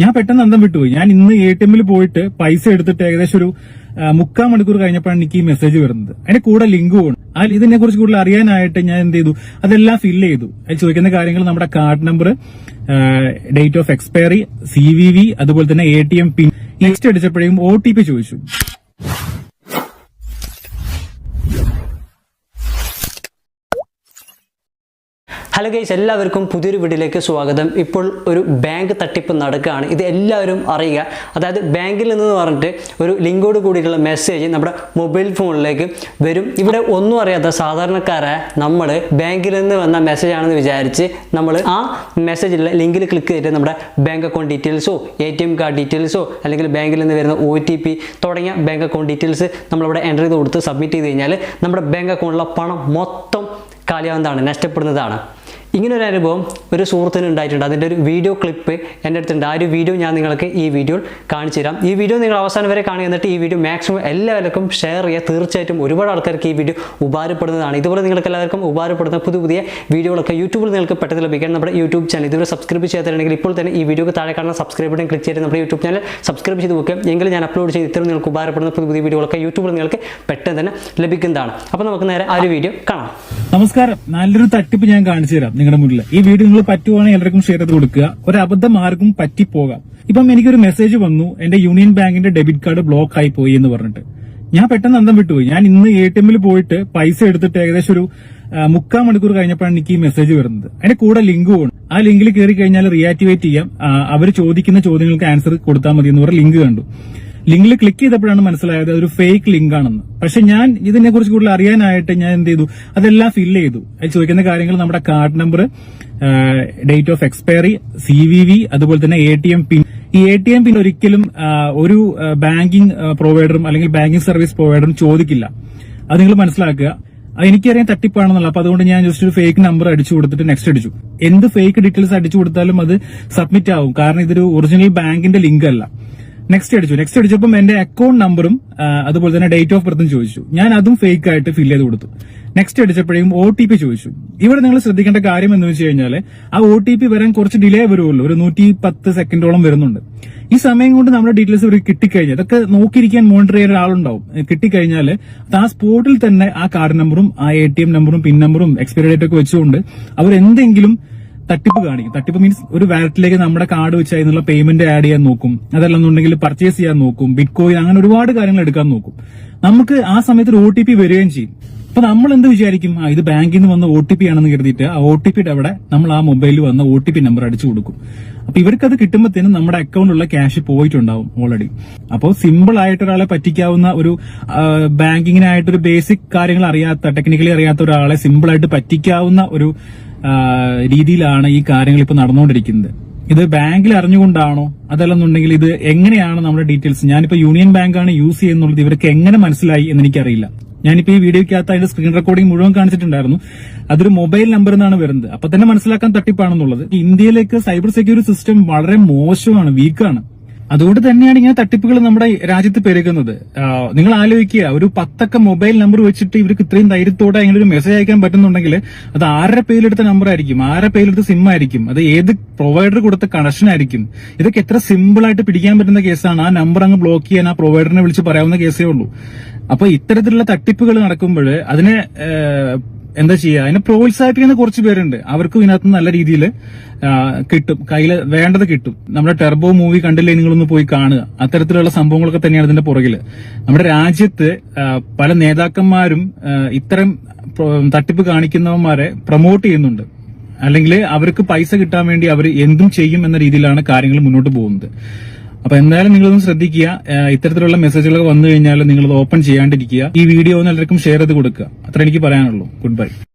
ഞാൻ പെട്ടെന്ന് അന്തം വിട്ടുപോയി. ഞാൻ ഇന്ന് എ ടി എമ്മിൽ പോയിട്ട് പൈസ എടുത്തിട്ട് ഏകദേശം ഒരു മുക്കാൽ മണിക്കൂർ കഴിഞ്ഞപ്പോഴാണ് എനിക്ക് ഈ മെസ്സേജ് വരുന്നത്. അതിന്റെ കൂടെ ലിങ്ക് പോകണം ആ ഇതിനെ കുറിച്ച് കൂടുതൽ അറിയാനായിട്ട് ഞാൻ എന്ത് ചെയ്തു? അതെല്ലാം ഫില്ല് ചെയ്തു. അതിൽ ചോദിക്കുന്ന കാര്യങ്ങൾ നമ്മുടെ card number date of expiry C അതുപോലെ തന്നെ A T M pin next അടിച്ചപ്പോഴേക്കും O ചോദിച്ചു. ഹലോ ഗൈസ് എല്ലാവർക്കും പുതിയൊരു വീഡിയോയിലേക്ക് സ്വാഗതം. ഇപ്പോൾ ഒരു ബാങ്ക് തട്ടിപ്പ് നടക്കുകയാണ്. ഇത് എല്ലാവരും അറിയുക. അതായത് ബാങ്കിൽ നിന്ന് പറഞ്ഞിട്ട് ഒരു ലിങ്കോട് കൂടിയിട്ടുള്ള മെസ്സേജ് നമ്മുടെ മൊബൈൽ ഫോണിലേക്ക് വരും. ഇവിടെ ഒന്നും അറിയാത്ത സാധാരണക്കാരെ നമ്മൾ ബാങ്കിൽ നിന്ന് വന്ന മെസ്സേജ് ആണെന്ന് വിചാരിച്ച് നമ്മൾ ആ മെസ്സേജിൽ ലിങ്കിൽ ക്ലിക്ക് ചെയ്തിട്ട് നമ്മുടെ ബാങ്ക് അക്കൗണ്ട് ഡീറ്റെയിൽസോ എ ടി എം കാർഡ് ഡീറ്റെയിൽസോ അല്ലെങ്കിൽ ബാങ്കിൽ നിന്ന് വരുന്ന ഒ ടി പി തുടങ്ങിയ ബാങ്ക് അക്കൗണ്ട് ഡീറ്റെയിൽസ് നമ്മളിവിടെ എന്റർ ചെയ്ത് കൊടുത്ത് സബ്മിറ്റ് ചെയ്ത് കഴിഞ്ഞാൽ നമ്മുടെ ബാങ്ക് അക്കൗണ്ടിലെ പണം മൊത്തം കാലിയാവുന്നതാണ് നഷ്ടപ്പെടുന്നതാണ്. ഇങ്ങനെ ഒരു അനുഭവം ഒരു സുഹൃത്തിന് ഉണ്ടായിട്ടുണ്ട്. അതിന്റെ ഒരു വീഡിയോ ക്ലിപ്പ് എന്റെ അടുത്തുണ്ട്. ആ ഒരു വീഡിയോ ഞാൻ നിങ്ങൾക്ക് ഈ വീഡിയോ കാണിച്ചു തരാം. ഈ വീഡിയോ നിങ്ങൾ അവസാനം വരെ കാണുക എന്നിട്ട് ഈ വീഡിയോ മാക്സിമം എല്ലാവർക്കും ഷെയർ ചെയ്യുക. തീർച്ചയായിട്ടും ഒരുപാട് ആൾക്കാർക്ക് ഈ വീഡിയോ ഉപകാരപ്പെടുന്നതാണ്. ഇതുപോലെ നിങ്ങൾക്ക് എല്ലാവർക്കും ഉപകാരപ്പെടുന്ന പുതിയ പുതിയ വീഡിയോകളൊക്കെ യൂട്യൂബിൽ നിങ്ങൾക്ക് പെട്ടെന്ന് ലഭിക്കാൻ നമ്മുടെ യൂട്യൂബ് ചാനൽ ഇതുവരെ സബ്സ്ക്രൈബ് ചെയ്യാത്തതാണെങ്കിൽ ഇപ്പോൾ തന്നെ ഈ വീഡിയോക്ക് താഴെ കാണുന്ന സബ്സ്ക്രൈബ് ബട്ടൺ ക്ലിക്ക് ചെയ്ത് നമ്മുടെ യൂട്യൂബ് ചാനൽ സബ്സ്ക്രൈബ് ചെയ്ത് വെക്കുക. എങ്കിൽ ഞാൻ അപ്ലോഡ് ചെയ്ത് ഇത്തരം നിങ്ങൾക്ക് ഉപകാരപ്പെടുന്ന പുതിയ പുതിയ വീഡിയോകളൊക്കെ യൂട്യൂബിൽ നിങ്ങൾക്ക് പെട്ടെന്ന് തന്നെ ലഭിക്കുന്നതാണ്. അപ്പോൾ നമുക്ക് നേരെ ആ ഒരു വീഡിയോ കാണാം. നമസ്കാരം. നല്ലൊരു തട്ടിപ്പ് ഞാൻ കാണിച്ചു തരാം. നിങ്ങളുടെ മുന്നിൽ ഈ വീഡിയോ നിങ്ങൾ പറ്റുവാണെങ്കിൽ എല്ലാവർക്കും ഷെയർ ചെയ്ത് കൊടുക്കുക. ഒരു അബദ്ധം ആർക്കും പറ്റിപ്പോകാം. ഇപ്പം എനിക്കൊരു മെസ്സേജ് വന്നു. എന്റെ യൂണിയൻ ബാങ്കിന്റെ ഡെബിറ്റ് കാർഡ് ബ്ലോക്ക് ആയി പോയി എന്ന് പറഞ്ഞിട്ട്. ഞാൻ പെട്ടെന്ന് അന്തം വിട്ടുപോയി. ഞാൻ ഇന്ന് എ ടി എമ്മിൽ പോയിട്ട് പൈസ എടുത്തിട്ട് ഏകദേശം ഒരു മുക്കാൽ മണിക്കൂർ കഴിഞ്ഞപ്പോഴാണ് എനിക്ക് ഈ മെസ്സേജ് വരുന്നത്. അതിന്റെ കൂടെ ലിങ്ക് പോകണം ആ ലിങ്കിൽ കയറി കഴിഞ്ഞാൽ റിയാക്ടിവേറ്റ് ചെയ്യാം. അവർ ചോദിക്കുന്ന ചോദ്യങ്ങൾക്ക് ആൻസർ കൊടുത്താൽ മതി എന്ന് പറഞ്ഞ ലിങ്ക് കണ്ടു. ലിങ്കിൽ ക്ലിക്ക് ചെയ്തപ്പോഴാണ് മനസ്സിലായത് അതൊരു ഫേക്ക് ലിങ്ക് ആണെന്ന്. പക്ഷെ ഞാൻ ഇതിനെ കുറിച്ച് കൂടുതൽ അറിയാനായിട്ട് ഞാൻ എന്ത് ചെയ്തു? അതെല്ലാം ഫില്ല് ചെയ്തു. അതിൽ ചോദിക്കുന്ന കാര്യങ്ങൾ നമ്മുടെ card number date of expiry C V V അതുപോലെ തന്നെ എ ടി എം പിൻ ഈ എ ടി എം പിൻ ഒരിക്കലും ഒരു ബാങ്കിങ് പ്രൊവൈഡറും അല്ലെങ്കിൽ ബാങ്കിങ് സർവീസ് പ്രൊവൈഡറും ചോദിക്കില്ല. അത് നിങ്ങൾ മനസ്സിലാക്കുക. അത് എനിക്കറിയാൻ തട്ടിപ്പാണെന്നുള്ള അപ്പൊ അതുകൊണ്ട് ഞാൻ ജസ്റ്റ് ഒരു ഫേക്ക് നമ്പർ അടിച്ചു കൊടുത്തിട്ട് നെക്സ്റ്റ് അടിച്ചു. എന്ത് ഫേക്ക് ഡീറ്റെയിൽസ് അടിച്ചു കൊടുത്താലും അത് സബ്മിറ്റ് ആവും. കാരണം ഇതൊരു ഒറിജിനൽ ബാങ്കിന്റെ ലിങ്ക് അല്ല. നെക്സ്റ്റ് അടിച്ചു. നെക്സ്റ്റ് അടിച്ചപ്പം എന്റെ അക്കൗണ്ട് നമ്പറും അതുപോലെ തന്നെ ഡേറ്റ് ഓഫ് ബർത്തും ചോദിച്ചു. ഞാൻ അതും ഫേക്ക് ആയിട്ട് ഫില്ല് ചെയ്ത് കൊടുത്തു. നെക്സ്റ്റ് അടിച്ചപ്പോഴേക്കും ഒ ടി പി ചോദിച്ചു. ഇവിടെ നിങ്ങൾ ശ്രദ്ധിക്കേണ്ട കാര്യം എന്ന് വെച്ച് കഴിഞ്ഞാൽ ആ ഒ ടി പി വരാൻ കുറച്ച് ഡിലേ വരുമല്ലോ ഒരു നൂറ്റി പത്ത് സെക്കൻഡോളം വരുന്നുണ്ട്. ഈ സമയം കൊണ്ട് നമ്മുടെ ഡീറ്റെയിൽസ് ഇവർ കിട്ടിക്കഴിഞ്ഞാൽ അതൊക്കെ നോക്കിയിരിക്കാൻ മോണിറ്റർ ചെയ്യുന്ന ഒരാളുണ്ടാവും. കിട്ടിക്കഴിഞ്ഞാൽ ആ സ്പോട്ടിൽ തന്നെ ആ കാർഡ് നമ്പറും ആ എ ടി എം നമ്പറും പിൻ നമ്പറും എക്സ്പയറി ഡേറ്റ് ഒക്കെ വെച്ചുകൊണ്ട് അവർ എന്തെങ്കിലും തട്ടിപ്പ് കാണിക്കും. തട്ടിപ്പ് മീൻസ് ഒരു വാലറ്റിലേക്ക് നമ്മുടെ കാർഡ് വെച്ച് അതിനുള്ള പേയ്മെന്റ് ആഡ് ചെയ്യാൻ നോക്കും. അതല്ലെന്നുണ്ടെങ്കിൽ പർച്ചേസ് ചെയ്യാൻ നോക്കും. ബിറ്റ് കോയിൻ അങ്ങനെ ഒരുപാട് കാര്യങ്ങൾ എടുക്കാൻ നോക്കും. നമുക്ക് ആ സമയത്ത് ഒരു ഒ ടി പി വരികയും ചെയ്യും. അപ്പൊ നമ്മൾ എന്ത് വിചാരിക്കും? ആ ഇത് ബാങ്കിൽ നിന്ന് വന്ന ഒ ടി പി ആണെന്ന് കരുതിയിട്ട് ആ ഒ ടി പിയുടെ അവിടെ നമ്മൾ ആ മൊബൈലിൽ വന്ന ഒ ടി പി നമ്പർ അടിച്ചു കൊടുക്കും. അപ്പൊ ഇവർക്ക് അത് കിട്ടുമ്പോഴത്തേനും നമ്മുടെ അക്കൗണ്ടിലുള്ള ക്യാഷ് പോയിട്ടുണ്ടാവും ഓൾറെഡി അപ്പോൾ സിമ്പിൾ ആയിട്ട് ഒരാളെ പറ്റിക്കാവുന്ന ഒരു ബാങ്കിങ്ങിനായിട്ടൊരു ബേസിക് കാര്യങ്ങൾ അറിയാത്ത ടെക്നിക്കലി അറിയാത്ത ഒരാളെ സിമ്പിൾ ആയിട്ട് പറ്റിക്കാവുന്ന ഒരു രീതിയിലാണ് ഈ കാര്യങ്ങൾ ഇപ്പൊ നടന്നുകൊണ്ടിരിക്കുന്നത്. ഇത് ബാങ്കിൽ അറിഞ്ഞുകൊണ്ടാണോ? അതല്ലെന്നുണ്ടെങ്കിൽ ഇത് എങ്ങനെയാണ് നമ്മുടെ ഡീറ്റെയിൽസ്? ഞാനിപ്പോ യൂണിയൻ ബാങ്കാണ് യൂസ് ചെയ്യുന്നുള്ളത്. ഇവർക്ക് എങ്ങനെ മനസ്സിലായി എന്ന് എനിക്കറിയില്ല ഞാനിപ്പോ ഈ വീഡിയോക്കകത്ത് അതിന്റെ സ്ക്രീൻ റെക്കോർഡിംഗ് മുഴുവൻ കാണിച്ചിട്ടുണ്ടായിരുന്നു. അതൊരു മൊബൈൽ നമ്പർ എന്നാണ് വരുന്നത്. അപ്പൊ തന്നെ മനസ്സിലാക്കാൻ തട്ടിപ്പാണെന്നുള്ളത്. ഇന്ത്യയിലേക്ക് സൈബർ സെക്യൂരിറ്റി സിസ്റ്റം വളരെ മോശമാണ് വീക്കാണ്. അതുകൊണ്ട് തന്നെയാണ് ഇങ്ങനെ തട്ടിപ്പുകൾ നമ്മുടെ രാജ്യത്ത് പെരുകുന്നത്. നിങ്ങൾ ആലോചിക്കുക ഒരു പത്തൊക്കെ മൊബൈൽ നമ്പർ വെച്ചിട്ട് ഇവർക്ക് ഇത്രയും ധൈര്യത്തോടെ അങ്ങനെ ഒരു മെസ്സേജ് അയക്കാൻ പറ്റുന്നുണ്ടെങ്കിൽ അത് ആരുടെ പേരിലെടുത്ത നമ്പർ ആയിരിക്കും? ആരുടെ പേരിലെടുത്ത സിം ആയിരിക്കും? അത് ഏത് പ്രൊവൈഡർ കൊടുത്ത കണക്ഷൻ ആയിരിക്കും? ഇതൊക്കെ എത്ര സിമ്പിൾ ആയിട്ട് പിടിക്കാൻ പറ്റുന്ന കേസാണ്. ആ നമ്പർ അങ്ങ് ബ്ലോക്ക് ചെയ്യാൻ ആ പ്രൊവൈഡറിനെ വിളിച്ച് പറയാവുന്ന കേസേ ഉള്ളൂ. അപ്പൊ ഇത്തരത്തിലുള്ള തട്ടിപ്പുകൾ നടക്കുമ്പോൾ അതിനെ എന്താ ചെയ്യുക അതിനെ പ്രോത്സാഹിപ്പിക്കുന്ന കുറച്ച് പേരുണ്ട്. അവർക്ക് ഇതിനകത്ത് നല്ല രീതിയിൽ കിട്ടും. കയ്യിൽ വേണ്ടത് കിട്ടും. നമ്മുടെ ടെർബോ മൂവി കണ്ടില്ലേ? നിങ്ങളൊന്ന് പോയി കാണുക. അത്തരത്തിലുള്ള സംഭവങ്ങളൊക്കെ തന്നെയാണ് ഇതിന്റെ പുറകിൽ. നമ്മുടെ രാജ്യത്ത് പല നേതാക്കന്മാരും ഇത്തരം തട്ടിപ്പ് കാണിക്കുന്നവന്മാരെ പ്രൊമോട്ട് ചെയ്യുന്നുണ്ട്. അല്ലെങ്കിൽ അവർക്ക് പൈസ കിട്ടാൻ വേണ്ടി അവർ എന്തും ചെയ്യും എന്ന രീതിയിലാണ് കാര്യങ്ങൾ മുന്നോട്ട് പോകുന്നത്. അപ്പൊ എന്തായാലും നിങ്ങളൊന്ന് ശ്രദ്ധിക്കുക. ഇത്തരത്തിലുള്ള മെസ്സേജുകൾ വന്നു കഴിഞ്ഞാൽ നിങ്ങളത് ഓപ്പൺ ചെയ്യാണ്ടിരിക്കുക. ഈ വീഡിയോ ഒന്ന് എല്ലാവർക്കും ഷെയർ ചെയ്ത് കൊടുക്കുക. അത്ര എനിക്ക് പറയാനുള്ളൂ. Good bye